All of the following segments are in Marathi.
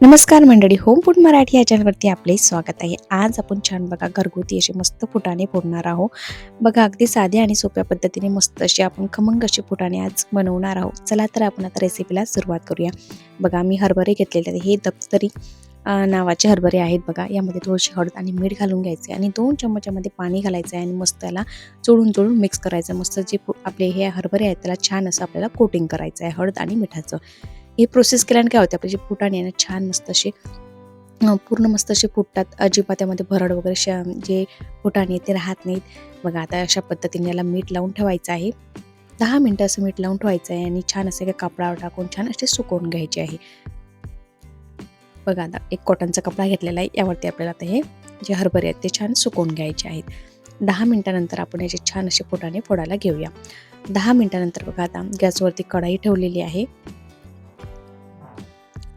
नमस्कार मंडळी होम फूड मराठी या चॅनलवरती आपले स्वागत आहे. आज आपण छान बघा घरगुती असे मस्त फुटाणे फोडणार आहोत. बघा अगदी साध्या आणि सोप्या पद्धतीने मस्त अशी आपण खमंग अशी फुटाणे आज बनवणार आहोत. चला तर आपण आता रेसिपीला सुरुवात करूया. बघा मी हरभरे घेतलेले आहेत. हे दप्तरी नावाचे हरभरे आहेत बघा. यामध्ये थोडीशी हळद आणि मीठ घालून घ्यायचे आणि दोन चमच्यामध्ये पाणी घालायचं आहे आणि मस्त त्याला चोळून चोळून मिक्स करायचं मस्त जे फु- आपले हे हरभरे आहेत त्याला छान असं आपल्याला कोटिंग करायचं आहे हळद आणि मिठाचं. हे प्रोसेस केल्याने काय होते? आपले जे फुटाणे आहे ना छान मस्त असे पूर्ण मस्त असे फुटतात. अजिबात त्यामध्ये भरड वगैरे शा जे फुटाणे आहेत ते राहत नाहीत. बघा आता अशा पद्धतीने याला मीठ लावून ठेवायचं आहे. दहा मिनटं असं मीठ लावून ठेवायचं आहे आणि छान असे काय कपड्यावर टाकून छान असे सुकवून घ्यायचे आहे. बघा आता एक कॉटनचा कपडा घेतलेला आहे. यावरती आपल्याला आता हे जे हरभरे आहेत ते छान सुकवून घ्यायचे आहेत. दहा मिनटानंतर आपण याचे छान असे फुटाणे फोडायला घेऊया. दहा मिनटानंतर बघा आता गॅसवरती कढाई ठेवलेली आहे.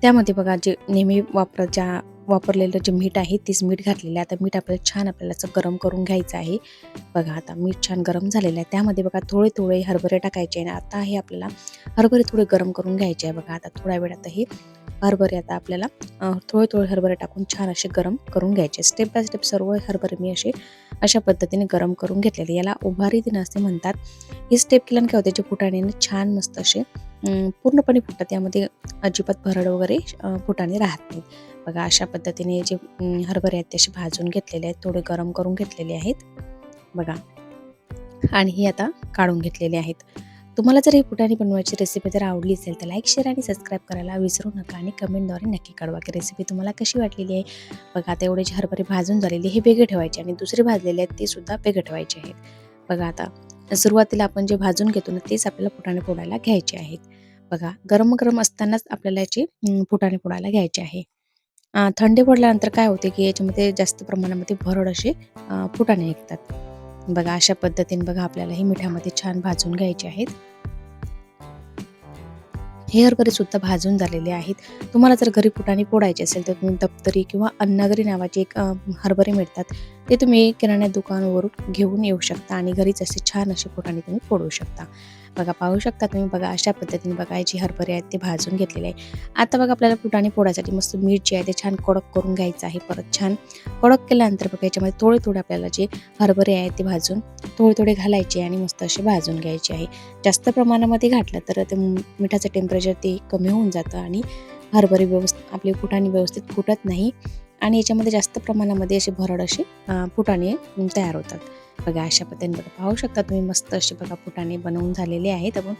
त्यामध्ये बघा जे नेहमी वापर ज्या वापरलेलं जे मीठ आहे तीच मीठ घातलेलं आहे. आता मीठ आपल्याला छान आपल्याला असं गरम करून घ्यायचं आहे. बघा आता मीठ छान गरम झालेलं आहे. त्यामध्ये बघा थोडे थोडे हरभरे टाकायचे आहे आणि आता हे आपल्याला हरभरे थोडे गरम करून घ्यायचे आहे. बघा आता थोड्या वेळ आता हे हरभरे आता आपल्याला थोडे थोडे हरभरे टाकून छान असे गरम करून घ्यायचे स्टेप बाय स्टेप सर्व हरभरे मी असे अशा पद्धतीने गरम करून घेतलेले. याला उभारी दिन असे म्हणतात. ही स्टेप केल्याने काय होते जे फुटाणे छान मस्त असे पूर्णपणे फुटतात. त्यामध्ये अजिबात भरड वगैरे फुटाने राहत नाही बघा अशा पद्धतीने जे हरभरे आहेत ते असे भाजून घेतलेले आहेत थोडे गरम करून घेतलेले आहेत. बघा. आणि ही आता काढून घेतलेले आहेत. तुम्हाला जर ही फुटाणी बनवायची रेसिपी जर आवडली असेल तर लाईक शेअर आणि सबस्क्राईब करायला विसरू नका आणि कमेंटद्वारे नक्की कळवा की रेसिपी तुम्हाला कशी वाटलेली आहे. बघा आता एवढे जे हरभरे भाजून झालेले हे वेगळे ठेवायचे आणि दुसरे भाजलेले आहेत ते सुद्धा वेगळे ठेवायचे आहेत. बघा आता सुरुवातीला आपण जे भाजून घेतो ना तेच आपल्याला फुटाणे फोडायला घ्यायचे आहेत. बघा गरम गरम असतानाच आपल्याला याची फुटाणे फोडायला घ्यायचे आहे. थंडी पडल्यानंतर काय होते की याच्यामध्ये जास्त प्रमाणामध्ये भरड असे फुटाणे निघतात. बघा अशा पद्धतीने बघा आपल्याला हे मिठामध्ये छान भाजून घ्यायचे आहेत. हे हरभरे सुद्धा भाजून झालेले आहेत. तुम्हाला जर घरी फुटाणे फोडायचे असेल तर तुम्ही दप्तरी किंवा अन्नागरी नावाचे एक हरभरे मिळतात. ते तुम्ही किराणा दुकानावरून घेऊन येऊ शकता आणि घरीच असे छान असे फुटाणे तुम्ही फोडू शकता. बघा पाहू शकता तुम्ही बघा अशा पद्धतीने बघा जे हरभरे आहेत ते भाजून घेतलेले आहे. आता बघा आपल्याला फुटाने फोडायसाठी मस्त मीठ जे आहे ते छान कडक करून घ्यायचं आहे परत छान. कडक केल्यानंतर बघा याच्यामध्ये थोडे थोडे आपल्याला जे हरभरे आहेत ते भाजून थोडे थोडे घालायचे आणि मस्त असे भाजून घ्यायचे आहे. जास्त प्रमाणामध्ये घातलं तर ते मिठाचं टेम्परेचर ते कमी होऊन जातं आणि हरभरे व्यवस्थित आपले फुटाणे व्यवस्थित फुटत नाही. आणि याच्यामध्ये जास्त प्रमाणामध्ये असे भरड असे फुटाणे तयार होतात. बघा अशा पद्धतीने बघा. पाहू शकता तुम्ही मस्त असे बघा फुटाणे बनवून झालेले आहेत. आपण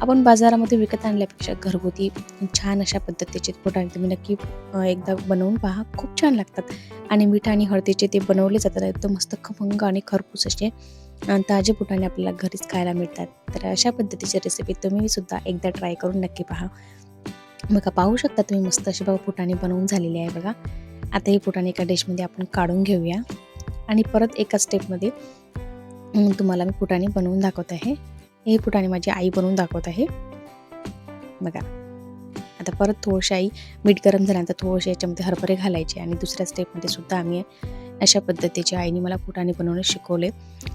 आपण बाजारामध्ये विकत आणल्यापेक्षा घरगुती छान अशा पद्धतीचे फुटाणे तुम्ही नक्की एकदा बनवून पहा. खूप छान लागतात. आणि मीठ आणि हळदीचे ते बनवले जातात. एकदम मस्त खमंग आणि खरपूस असे ताजे फुटाणे आपल्याला घरीच खायला मिळतात. तर अशा पद्धतीची रेसिपी तुम्ही सुद्धा एकदा ट्राय करून नक्की पहा. बघा पाहू शकता तुम्ही मस्त असे बघा फुटाणे बनवून झालेले आहे बघा. आता ही फुटाणे एका डिशमध्ये आपण काढून घेऊया. आणि परत एका स्टेपमध्ये तुम्हाला मी फुटाणे बनवून दाखवत आहे. हे फुटाणे माझी आई बनवून दाखवत आहे. बघा. आता परत थोडीशी आई मीठ गरम झाल्यानंतर थोडेसे याच्यामध्ये हरभरे घालायचे आणि दुसऱ्या स्टेपमध्ये सुद्धा आम्ही अशा पद्धतीचे आईने मला फुटाणे बनवणं शिकवले.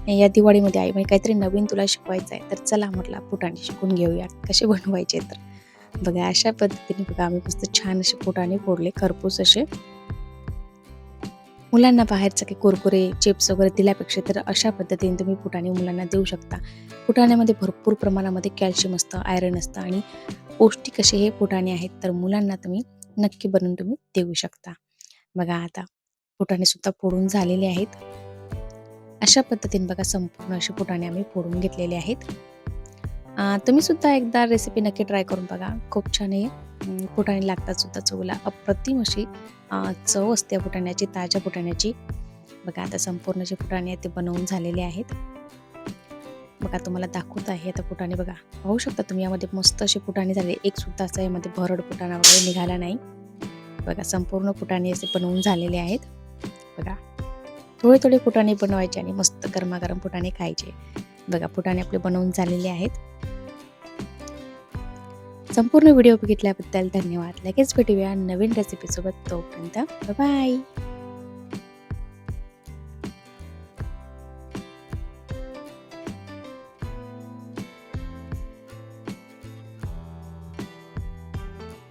या दिवाळीमध्ये आई म्हणजे काहीतरी नवीन तुला शिकवायचं आहे तर चला म्हटलं फुटाणे शिकून घेऊया कसे बनवायचे तर? बघा अशा पद्धतीने बघा आम्ही मस्त छान असे फुटाणे फोडले खरपूस असे. मुलांना बाहेरचं की कुरकुरे चिप्स वगैरे दिल्यापेक्षा तर अशा पद्धतीने तुम्ही फुटाणे मुलांना देऊ शकता. फुटाण्यामध्ये भरपूर प्रमाणामध्ये कॅल्शियम असतं आयरन असतं आणि पौष्टिक असे हे फुटाणे आहेत तर मुलांना तुम्ही नक्की बनवून तुम्ही देऊ शकता. बघा आता फुटाणे सुद्धा फोडून झालेले आहेत. अशा पद्धतीने बघा संपूर्ण असे फुटाणे आम्ही फोडून घेतलेले आहेत. तुम्ही सुद्धा एकदा रेसिपी नक्की ट्राय करून बघा. खूप छान आहे. फुटाणे लागतात सुद्धा चवला. अप्रतिम अशी चव असते फुटाण्याची ताज्या फुटाण्याची. बघा आता संपूर्ण जे फुटाणे आहेत ते बनवून झालेले आहेत. बघा तुम्हाला दाखवत आहे आता फुटाणे. बघा पाहू शकता तुम्ही यामध्ये मस्त असे फुटाणे झाले. एक सुद्धा असं यामध्ये भरड फुटाणा वगैरे निघाला नाही. बघा संपूर्ण फुटाणे असे बनवून झालेले आहेत. बघा थोडे थोडे फुटाणे बनवायचे आणि मस्त गरमागरम फुटाणे खायचे. बघा फुटाणे आपले बनवून झालेले आहेत. संपूर्ण व्हिडिओ बघितल्याबद्दल धन्यवाद. लगेच भेटूया नवीन रेसिपीसोबत तोपर्यंत बाय